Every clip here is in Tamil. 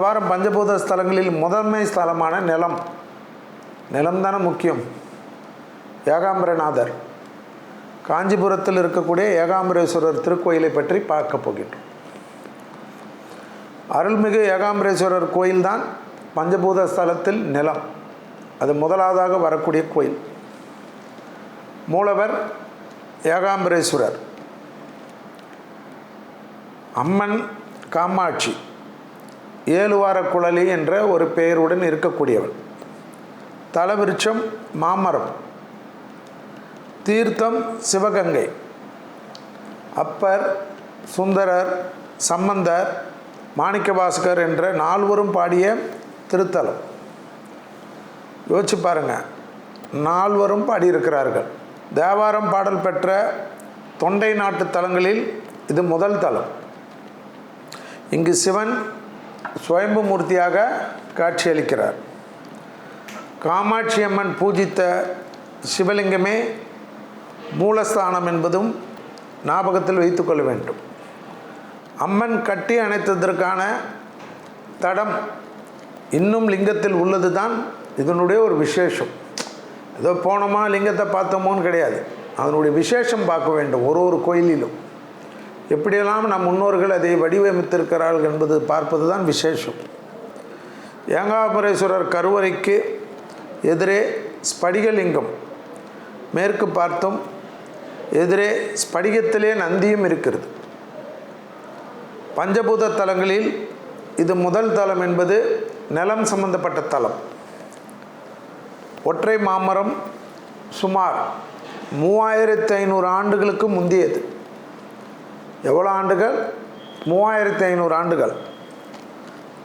வாரம் பஞ்சபூத ஸ்தலங்களில் முதன்மை ஸ்தலமான நிலம். நிலம் தானே முக்கியம். ஏகாம்பரநாதர். காஞ்சிபுரத்தில் இருக்கக்கூடிய ஏகாம்பரேஸ்வரர் திருக்கோயிலை பற்றி பார்க்க போகின்றோம். அருள்மிகு ஏகாம்பரேஸ்வரர் கோயில்தான் பஞ்சபூத ஸ்தலத்தில் நிலம். அது முதலாவதாக வரக்கூடிய கோயில். மூலவர் ஏகாம்பரேஸ்வரர். அம்மன் காமாட்சி. ஏழுவார குழலி என்ற ஒரு பெயருடன் இருக்கக்கூடியவள் தலவிருட்சம் மாமரம். தீர்த்தம் சிவகங்கை. அப்பர் சுந்தரர் சம்பந்தர் மாணிக்கவாசகர் என்ற நால்வரும் பாடிய திருத்தலம். யோசிச்சு பாருங்க நால்வரும் பாடியிருக்கிறார்கள். தேவாரம் பாடல் பெற்ற தொண்டை நாட்டு தலங்களில் இது முதல் தலம். இங்கு சிவன் சுயம்பு மூர்த்தியாக காட்சியளிக்கிறார். காமாட்சி அம்மன் பூஜித்த சிவலிங்கமே மூலஸ்தானம் என்பதும் ஞாபகத்தில் வைத்துக்கொள்ள வேண்டும். அம்மன் கட்டி அணைத்ததற்கான தடம் இன்னும் லிங்கத்தில் உள்ளது தான் இதனுடைய ஒரு விசேஷம். ஏதோ போனோமா லிங்கத்தை பார்த்தோமோன்னு கிடையாது. அதனுடைய விசேஷம் பார்க்க வேண்டும் ஒரு ஒரு கோயிலிலும். எப்படியெல்லாம் நம் முன்னோர்கள் அதை வடிவமைத்திருக்கிறார்கள் என்பது பார்ப்பது தான் விசேஷம். ஏங்காபுரேஸ்வரர் கருவறைக்கு எதிரே ஸ்படிகலிங்கம். மேற்கு பார்த்தும் எதிரே ஸ்படிகத்திலே நந்தியும் இருக்கிறது. பஞ்சபூத தலங்களில் இது முதல் தலம் என்பது நிலம் சம்பந்தப்பட்ட தலம். ஒற்றை மாமரம் சுமார் மூவாயிரத்தி ஐநூறு ஆண்டுகளுக்கு முந்தியது. எவ்வளோ ஆண்டுகள்? மூவாயிரத்தி ஐநூறு ஆண்டுகள்.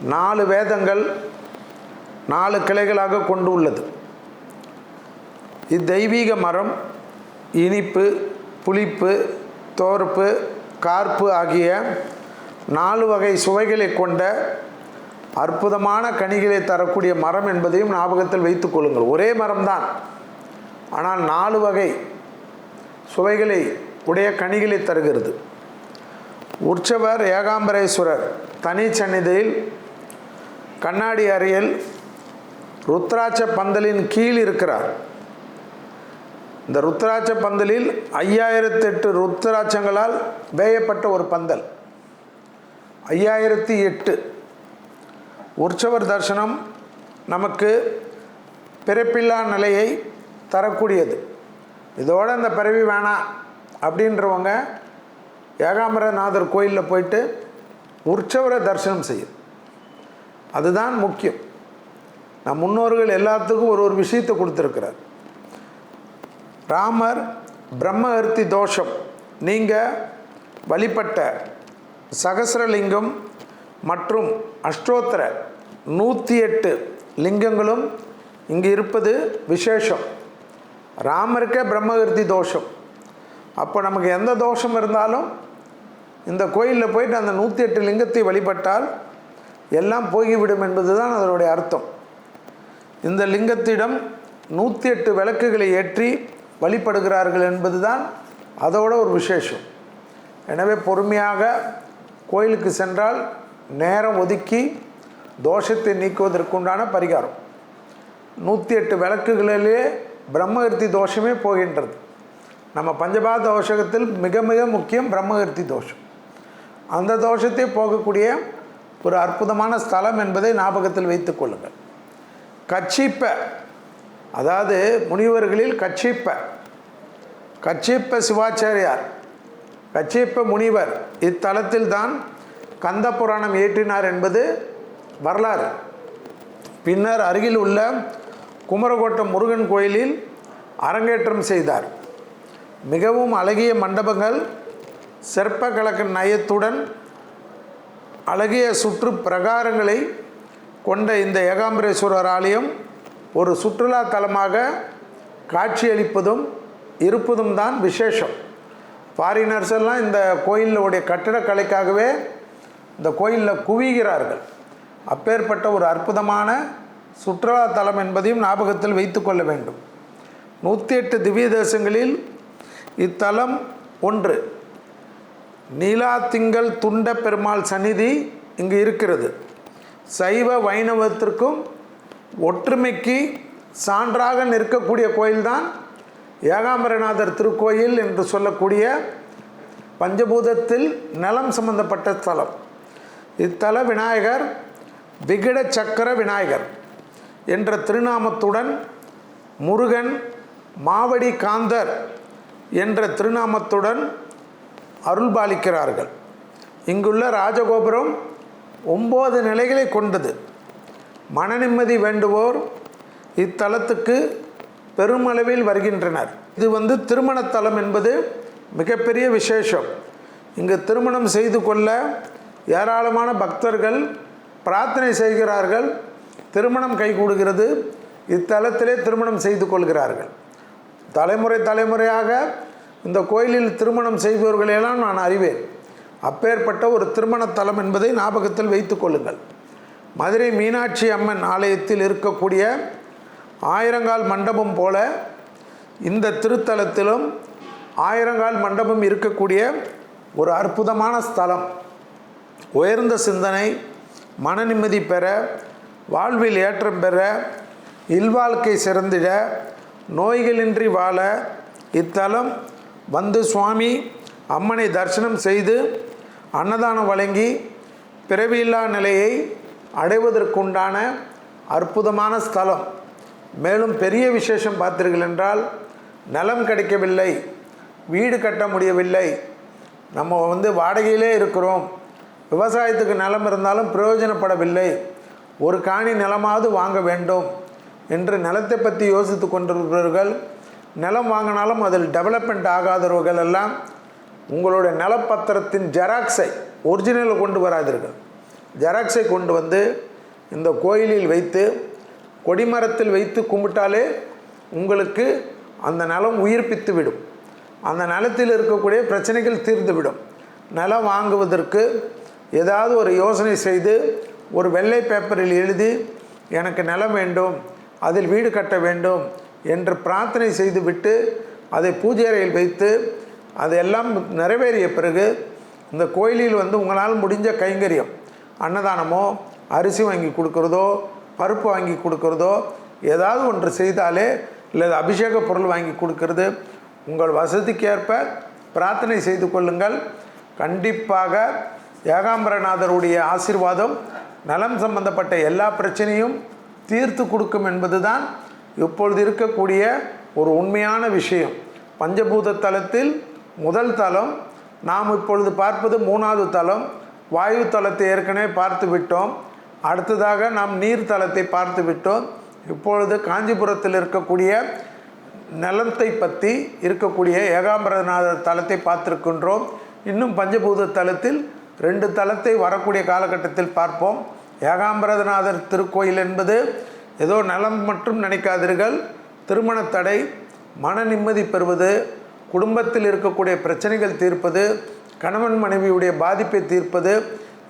நாலு வேதங்கள் நாலு கிளைகளாக கொண்டு உள்ளது. இத்தெய்வீக மரம் இனிப்பு புளிப்பு தோர்ப்பு கார்ப்பு ஆகிய நாலு வகை சுவைகளை கொண்ட அற்புதமான கனிகளை தரக்கூடிய மரம் என்பதையும் ஞாபகத்தில் வைத்துக் கொள்ளுங்கள். ஒரே மரம்தான். ஆனால் நாலு வகை சுவைகளை உடைய கனிகளை தருகிறது. உற்சவர் ஏகாம்பரேஸ்வரர் தனி சந்நிதியில் கண்ணாடி அறையில் ருத்ராட்ச பந்தலின் கீழ் இருக்கிறார். இந்த ருத்ராட்ச பந்தலில் ஐயாயிரத்தி எட்டு ருத்ராட்சங்களால் வேயப்பட்ட ஒரு பந்தல். ஐயாயிரத்தி எட்டு உற்சவர் தரிசனம் நமக்கு பிறப்பில்லா நிலையை தரக்கூடியது. இதோட இந்த பிறவி வேணாம் அப்படின்றவங்க ஏகாம்பரநாதர் கோயிலில் போயிட்டு உற்சவரை தரிசனம் செய்யும் அதுதான் முக்கியம். நம் முன்னோர்கள் எல்லாத்துக்கும் ஒரு ஒரு விஷயத்தை கொடுத்துருக்கிறார். ராமர் பிரம்மஹர்த்தி தோஷம் நீங்கள் வழிபட்ட சகசரலிங்கம் மற்றும் அஷ்டோத்திர நூற்றி எட்டு லிங்கங்களும் இங்கே இருப்பது விசேஷம். ராமருக்கே பிரம்மகிருதி தோஷம். அப்போ நமக்கு எந்த தோஷம் இருந்தாலும் இந்த கோயிலில் போயிட்டு அந்த நூற்றி எட்டு லிங்கத்தை வழிபட்டால் எல்லாம் போய்விடும் என்பது தான் அதனுடைய அர்த்தம். இந்த லிங்கத்திடம் நூற்றி எட்டு விளக்குகளை ஏற்றி வழிபடுகிறார்கள் என்பது தான் அதோட ஒரு விசேஷம். எனவே பொறுமையாக கோயிலுக்கு சென்றால் நேரம் ஒதுக்கி தோஷத்தை நீக்குவதற்குண்டான பரிகாரம். நூற்றி எட்டு விளக்குகளிலே பிரம்மகர்த்தி தோஷமே போகின்றது. நம்ம பஞ்சபாத தோஷகத்தில் மிக மிக முக்கியம் பிரம்மகர்த்தி தோஷம். அந்த தோஷத்தை போகக்கூடிய ஒரு அற்புதமான ஸ்தலம் என்பதை ஞாபகத்தில் வைத்துக் கொள்ளுங்கள். கச்சிப்ப அதாவது முனிவர்களில் கச்சிப்ப. கச்சிப்ப சிவாச்சாரியார் கச்சிப்ப முனிவர் இத்தலத்தில் தான் கந்த புராணம் ஏற்றினார் என்பது வரலாறு. பின்னர் அருகில் உள்ள குமரகோட்டம் முருகன் கோயிலில் அரங்கேற்றம் செய்தார். மிகவும் அழகிய மண்டபங்கள் சிற்ப கலக்க நயத்துடன் அழகிய சுற்று பிரகாரங்களை கொண்ட இந்த ஏகாம்பரேஸ்வரர் ஆலயம் ஒரு சுற்றுலா தலமாக காட்சியளிப்பதும் இருப்பதும் தான் விசேஷம். ஃபாரினர்ஸ் எல்லாம் இந்த கோயிலுடைய கட்டிடக்கலைக்காகவே இந்த கோயிலில் குவிகிறார்கள். அப்பேற்பட்ட ஒரு அற்புதமான சுற்றுலா தலம் என்பதையும் ஞாபகத்தில் வைத்துக்கொள்ள வேண்டும். நூற்றி எட்டு திவ்ய தேசங்களில் இத்தலம் ஒன்று. நீலா திங்கள் துண்ட பெருமாள் சந்நிதி இங்கு இருக்கிறது. சைவ வைணவத்திற்கும் ஒற்றுமைக்கு சான்றாக நிற்கக்கூடிய கோயில்தான் ஏகாம்பரநாதர் திருக்கோயில் என்று சொல்லக்கூடிய பஞ்சபூதத்தில் நலம் சம்பந்தப்பட்ட ஸ்தலம். இத்தல விநாயகர் விகட சக்கர விநாயகர் என்ற திருநாமத்துடன் முருகன் மாவடி காந்தர் என்ற திருநாமத்துடன் அருள்பாலிக்கிறார்கள். இங்குள்ள ராஜகோபுரம் ஒம்பது நிலைகளை கொண்டது. மன நிம்மதி வேண்டுவோர் இத்தலத்துக்கு பெருமளவில் வருகின்றனர். இது வந்து திருமணத்தலம் என்பது மிகப்பெரிய விசேஷம். இங்கு திருமணம் செய்து கொள்ள ஏராளமான பக்தர்கள் பிரார்த்தனை செய்கிறார்கள். திருமணம் கைகூடுகிறது. இத்தலத்திலே திருமணம் செய்து கொள்கிறார்கள். தலைமுறை தலைமுறையாக இந்த கோயிலில் திருமணம் செய்பவர்களையெல்லாம் நான் அறிவேன். அப்பேற்பட்ட ஒரு திருமணத்தலம் என்பதை ஞாபகத்தில் வைத்து கொள்ளுங்கள். மதுரை மீனாட்சி அம்மன் ஆலயத்தில் இருக்கக்கூடிய ஆயிரங்கால் மண்டபம் போல இந்த திருத்தலத்திலும் ஆயிரங்கால் மண்டபம் இருக்கக்கூடிய ஒரு அற்புதமான ஸ்தலம். உயர்ந்த சிந்தனை மன நிம்மதி பெற வாழ்வில் ஏற்றம் பெற இல்வாழ்க்கை சிறந்திட நோய்களின்றி வாழ இத்தலம் வந்து சுவாமி அம்மனை தரிசனம் செய்து அன்னதானம் வழங்கி பிறவியில்லா நிலையை அடைவதற்குண்டான அற்புதமான ஸ்தலம். மேலும் பெரிய விசேஷம் பார்த்தீர்கள் என்றால் நிலம் கிடைக்கவில்லை வீடு கட்ட முடியவில்லை. நம்ம வந்து வாடகையிலே இருக்கிறோம். விவசாயத்துக்கு நிலம் இருந்தாலும் பிரயோஜனப்படவில்லை. ஒரு காணி நிலமாவது வாங்க வேண்டும் என்று நிலத்தை பற்றி யோசித்து கொண்டிருப்பவர்கள் நிலம் வாங்கினாலும் அதில் டெவலப்மெண்ட் ஆகாதவர்கள் எல்லாம் உங்களுடைய நிலப்பத்திரத்தின் ஜெராக்ஸை ஒரிஜினலை கொண்டு வராதீர்கள். ஜெராக்ஸை கொண்டு வந்து இந்த கோயிலில் வைத்து கொடிமரத்தில் வைத்து கும்பிட்டாலே உங்களுக்கு அந்த நிலம் உயிர்ப்பித்து விடும். அந்த நிலத்தில் இருக்கக்கூடிய பிரச்சனைகள் தீர்ந்துவிடும் நிலம் வாங்குவதற்கு ஏதாவது ஒரு யோசனை செய்து ஒரு வெள்ளை பேப்பரில் எழுதி எனக்கு நிலம் வேண்டும் அதில் வீடு கட்ட வேண்டும் என்று பிரார்த்தனை செய்துவிட்டு அதை பூஜை அறையில் வைத்து அதெல்லாம் நிறைவேறிய பிறகு இந்த கோயிலில் வந்து உங்களால் முடிஞ்ச கைங்கரியம் அன்னதானமோ அரிசி வாங்கி கொடுக்குறதோ பருப்பு வாங்கி கொடுக்குறதோ ஏதாவது ஒன்று செய்தாலே இல்லை அபிஷேக பொருள் வாங்கி கொடுக்கறது உங்கள் வசதிக்கேற்ப பிரார்த்தனை செய்து கொள்ளுங்கள். கண்டிப்பாக ஏகாம்பரநாதருடைய ஆசிர்வாதம் நலம் சம்பந்தப்பட்ட எல்லா பிரச்சனையும் தீர்த்து கொடுக்கும் என்பதுதான் இப்பொழுது இருக்கக்கூடிய ஒரு உண்மையான விஷயம். பஞ்சபூத தலத்தில் முதல் தலம் நாம் இப்பொழுது பார்ப்பது மூணாவது தலம் வாயு தலத்தை ஏற்கனவே பார்த்து விட்டோம். அடுத்ததாக நாம் நீர் தலத்தை பார்த்து விட்டோம். இப்பொழுது காஞ்சிபுரத்தில் இருக்கக்கூடிய நிலத்தை பற்றி இருக்கக்கூடிய ஏகாம்பரநாதர் தலத்தை பார்த்துருக்கின்றோம். இன்னும் பஞ்சபூத தலத்தில் ரெண்டு தலத்தை வரக்கூடிய காலகட்டத்தில் பார்ப்போம். ஏகாம்பரநாதர் திருக்கோயில் என்பது ஏதோ நலம் மட்டும் நினைக்காதீர்கள். திருமண தடை மன நிம்மதி பெறுவது குடும்பத்தில் இருக்கக்கூடிய பிரச்சனைகள் தீர்ப்பது கணவன் மனைவியுடைய பாதிப்பை தீர்ப்பது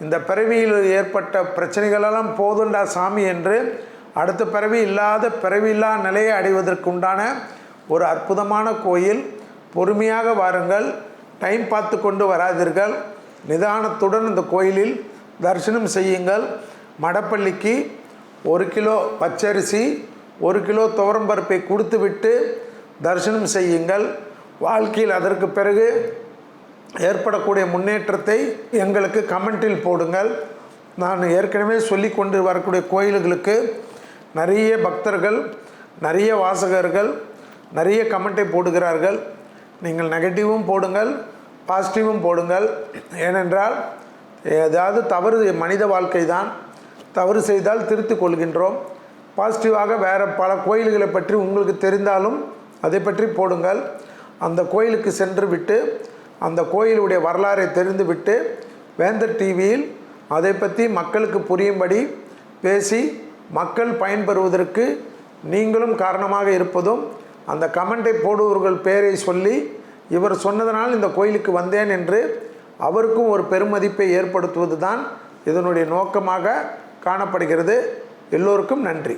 இந்த பிறவியில் ஏற்பட்ட பிரச்சனைகளெல்லாம் போதுண்டா சாமி என்று அடுத்த பிறவி இல்லாத பிறவியில்லா நிலையை அடைவதற்குண்டான ஒரு அற்புதமான கோயில். பொறுமையாக வாருங்கள். டைம் பார்த்து கொண்டு வராதீர்கள். நிதானத்துடன் இந்த கோயிலில் தரிசனம் செய்யுங்கள். மடப்பள்ளிக்கு ஒரு கிலோ பச்சரிசி ஒரு கிலோ துவரம்பருப்பை கொடுத்துவிட்டு தரிசனம் செய்யுங்கள். வாழ்க்கையில் அதற்கு பிறகு ஏற்படக்கூடிய முன்னேற்றத்தை எங்களுக்கு கமெண்டில் போடுங்கள். நான் ஏற்கனவே சொல்லி கொண்டு வரக்கூடிய கோயில்களுக்கு நிறைய பக்தர்கள் நிறைய வாசகர்கள் நிறைய கமெண்ட்டை போடுகிறார்கள். நீங்கள் நெகட்டிவும் போடுங்கள் பாசிட்டிவும் போடுங்கள். ஏனென்றால் ஏதாவது தவறு மனித வாழ்க்கை தான் தவறு செய்தால் திருத்திக் கொள்கின்றோம். பாசிட்டிவாக வேறு பல கோயில்களை பற்றி உங்களுக்கு தெரிந்தாலும் அதை பற்றி போடுங்கள். அந்த கோயிலுக்கு சென்று விட்டு அந்த கோயிலுடைய வரலாறை தெரிந்துவிட்டு வேந்தர் டிவியில் அதை பற்றி மக்களுக்கு புரியும்படி பேசி மக்கள் பயன்பெறுவதற்கு நீங்களும் காரணமாக இருப்பதும் அந்த கமெண்ட்டை போடுபவர்கள் பெயரை சொல்லி இவர் சொன்னதனால் இந்த கோயிலுக்கு வந்தேன் என்று அவருக்கும் ஒரு பெருமதிப்பை ஏற்படுத்துவது தான் இதனுடைய நோக்கமாக காணப்படுகிறது. எல்லோருக்கும் நன்றி.